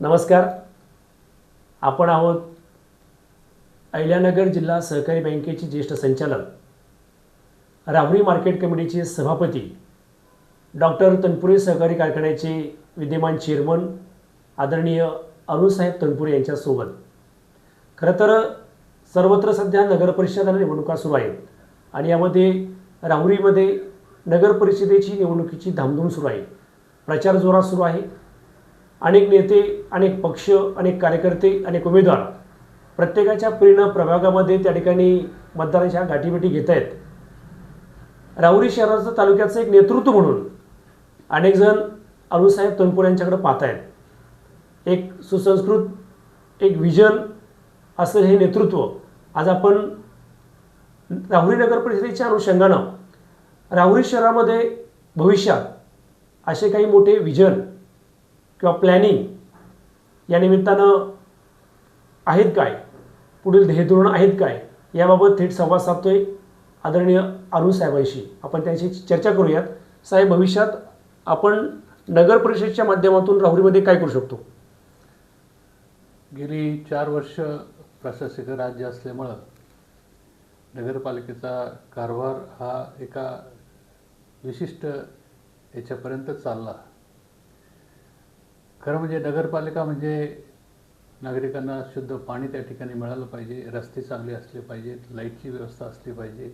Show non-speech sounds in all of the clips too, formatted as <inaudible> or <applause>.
नमस्कार. आपण आहोत अहिल्यानगर जिल्हा सहकारी बँकेचे ज्येष्ठ संचालक राहुरी मार्केट कमिटीचे सभापती डॉक्टर तनपुरे सहकारी कारखान्याचे विद्यमान चेअरमन आदरणीय अरुणसाहेब तनपुरे यांच्यासोबत. खरं तर सर्वत्र सध्या नगरपरिषद आणि निवडणुका सुरू आहेत आणि यामध्ये राहुरीमध्ये नगरपरिषदेची निवडणुकीची धामधूम सुरू आहे. प्रचार जोरात सुरू आहे. अनेक नेते अनेक पक्ष अनेक कार्यकर्ते अनेक उमेदवार प्रत्येकाच्या प्रेरणा प्रभागामध्ये त्या ठिकाणी मतदारांच्या गाठीभेटी घेत आहेत. राहुरी शहराचं तालुक्याचं एक नेतृत्व म्हणून अनेकजण अरुणसाहेब तनपूर यांच्याकडे पाहत आहेत. एक सुसंस्कृत एक विजन असं हे नेतृत्व आज आपण राहुरी नगर परिषदेच्या अनुषंगानं राहुरी शहरामध्ये भविष्यात असे काही मोठे विजन किंवा प्लॅनिंग या निमित्तानं आहेत काय? पुढील ध्येयधोरण आहेत काय? याबाबत थेट संवाद साधतोय आदरणीय अरुण साहेबांशी. आपण त्यांची चर्चा करूयात. साहेब भविष्यात आपण नगर परिषदेच्या माध्यमातून राहुरीमध्ये काय करू शकतो? गेली चार वर्ष प्रशासकीय राज्य असल्यामुळं नगरपालिकेचा कारभार हा एका विशिष्ट याच्यापर्यंत चालला. खरं म्हणजे नगरपालिका म्हणजे नागरिकांना शुद्ध पाणी त्या ठिकाणी मिळालं पाहिजे रस्ते चांगले असले पाहिजेत लाईटची व्यवस्था असली पाहिजे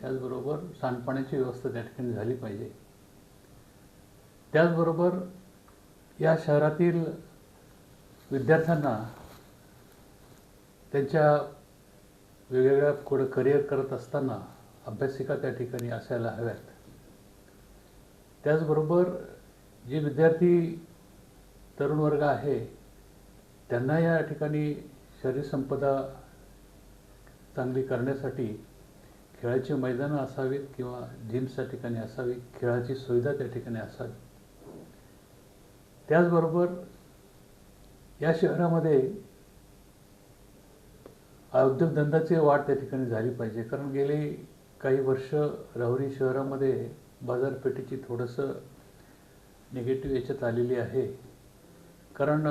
त्याचबरोबर सांडपाण्याची व्यवस्था त्या ठिकाणी झाली पाहिजे. त्याचबरोबर या शहरातील विद्यार्थ्यांना त्यांच्या वेगवेगळ्या पुढे करिअर करत असताना अभ्यासिका त्या ठिकाणी असायला हव्यात. त्याचबरोबर जे विद्यार्थी तरुण वर्ग आहे त्यांना या ठिकाणी शरीरसंपदा चांगली करण्यासाठी खेळाची मैदानं असावीत किंवा जिम्सच्या ठिकाणी असावी खेळाची सुविधा त्या ठिकाणी असावी. त्याचबरोबर या शहरामध्ये उद्योगधंद्याची वाढ त्या ठिकाणी झाली पाहिजे. कारण गेली काही वर्ष राहुरी शहरामध्ये बाजारपेठेची थोडंसं निगेटिव्ह याच्यात आलेली आहे. कारण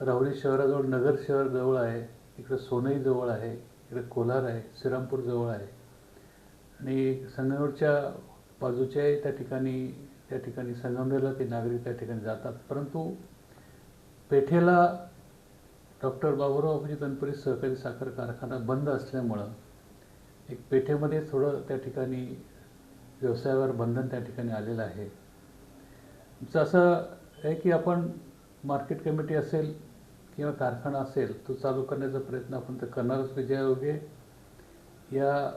राहुरी शहराजवळ नगर शहर जवळ आहे इकडं सोनई जवळ आहे इकडे कोलार आहे श्रीरामपूर जवळ आहे. आणि संगमनेरच्या बाजूच्याही त्या ठिकाणी त्या ठिकाणी संगमनेरला ते नागरिक त्या ठिकाणी जातात. परंतु पेठेला डॉक्टर बाबूराव अभिजित तनपुरे सहकारी साखर कारखाना बंद असल्यामुळं एक पेठेमध्ये थोडं त्या ठिकाणी व्यवसायावर बंधन त्या ठिकाणी आलेलं आहे. आमचं असं आहे की आपण मार्केट कमिटी असेल किंवा कारखाना असेल तो चालू करण्याचा प्रयत्न आपण तर करणारच विजय योगे या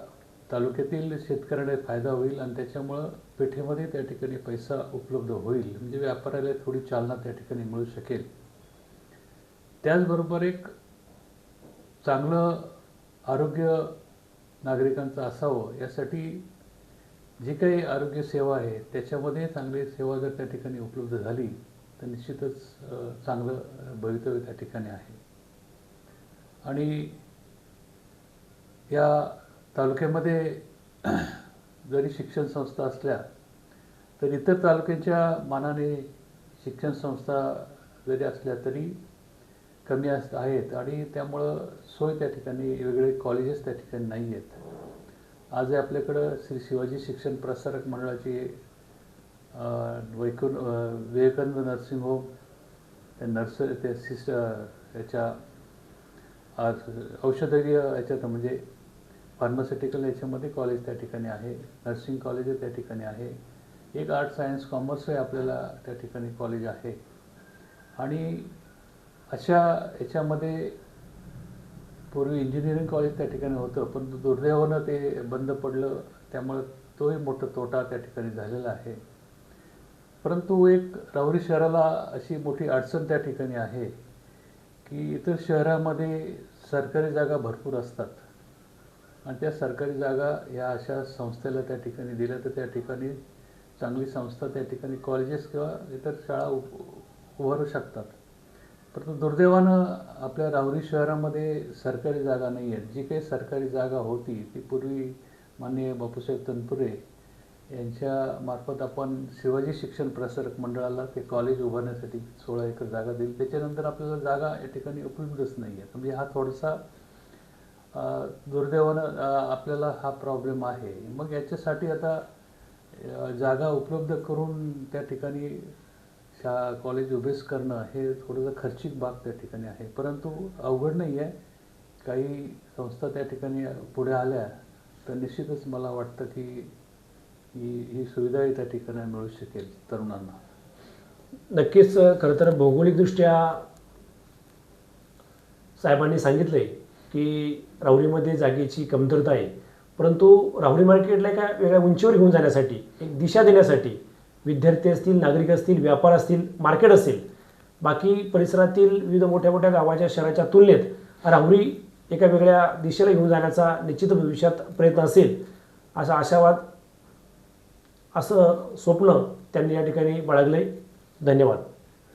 तालुक्यातील शेतकऱ्यांना फायदा होईल आणि त्याच्यामुळं पेठेमध्ये त्या ठिकाणी पैसा उपलब्ध होईल म्हणजे व्यापाऱ्याला थोडी चालना त्या ठिकाणी मिळू शकेल. त्याचबरोबर एक चांगलं आरोग्य नागरिकांचं असावं यासाठी जी काही आरोग्य सेवा आहे त्याच्यामध्ये चांगली सेवा जर त्या ठिकाणी उपलब्ध झाली तर निश्चितच चांगलं भवितव्य त्या ठिकाणी आहे. आणि या तालुक्यामध्ये <clears throat> जरी शिक्षण संस्था असल्या तर इतर तालुक्यांच्या मानाने शिक्षण संस्था जरी असल्या तरी कमी अस आहेत. आणि त्यामुळं सोय त्या ठिकाणी वेगळे कॉलेजेस त्या ठिकाणी नाही आहेत. आज आपल्याकडं श्री शिवाजी शिक्षण प्रसारक मंडळाची अ, वैकुं विवेकानंद नर्सिंग होम त्या नर्स त्या सिस्ट याच्या आज औषधीय याच्यात म्हणजे फार्मास्युटिकल याच्यामध्ये कॉलेज त्या ठिकाणी आहे नर्सिंग कॉलेज त्या ठिकाणी आहे. एक आर्ट सायन्स कॉमर्सही आपल्याला त्या ठिकाणी कॉलेज आहे. आणि अशा याच्यामध्ये पूर्वी इंजिनिअरिंग कॉलेज त्या ठिकाणी होतं पण दुर्दैवानं ते बंद पडलं त्यामुळं तोही मोठा तोटा त्या ठिकाणी झालेला आहे. परंतु एक राहुरी शहराला अशी मोठी अडचण त्या ठिकाणी आहे की इतर शहरामध्ये सरकारी जागा भरपूर असतात. आणि त्या सरकारी जागा या अशा संस्थेला त्या ठिकाणी दिल्या तर त्या ठिकाणी चांगली संस्था त्या ठिकाणी कॉलेजेस किंवा इतर शाळा उभ उभारू शकतात. परंतु दुर्दैवानं आपल्या राहुरी शहरामध्ये सरकारी जागा नाही आहेत जी काही सरकारी जागा होती ती पूर्वी माननीय बापूसाहेब तनपुरे यांच्या मार्फत आपण शिवाजी शिक्षण प्रसारक मंडळाला ते कॉलेज उभारण्यासाठी सोळा एकर जागा दिली. त्याच्यानंतर आपल्याला जागा या ठिकाणी उपलब्धच नाही आहे म्हणजे हा थोडासा दुर्दैवानं आपल्याला हा प्रॉब्लेम आहे. मग याच्यासाठी आता जागा उपलब्ध करून त्या ठिकाणी शा कॉलेज उभेच करणं हे थोडंसं खर्चिक बाब त्या ठिकाणी आहे. परंतु अवघड नाही आहे काही संस्था त्या ठिकाणी पुढे आल्या तर निश्चितच मला वाटतं की ही ही सुविधाही त्या ठिकाणी मिळू शकेल तरुणांना. नक्कीच खरं तर भौगोलिकदृष्ट्या साहेबांनी सांगितले की राहुरीमध्ये जागेची कमतरता आहे. परंतु राहुरी मार्केटला एका वेगळ्या उंचीवर घेऊन जाण्यासाठी एक दिशा देण्यासाठी विद्यार्थी असतील नागरिक असतील व्यापार असतील मार्केट असेल बाकी परिसरातील विविध मोठ्या मोठ्या गावाच्या शहराच्या तुलनेत राहुरी एका वेगळ्या दिशेला घेऊन जाण्याचा निश्चित भविष्यात प्रयत्न असेल असा आशावाद असं स्वप्न त्यांनी या ठिकाणी बाळगलं धन्यवाद.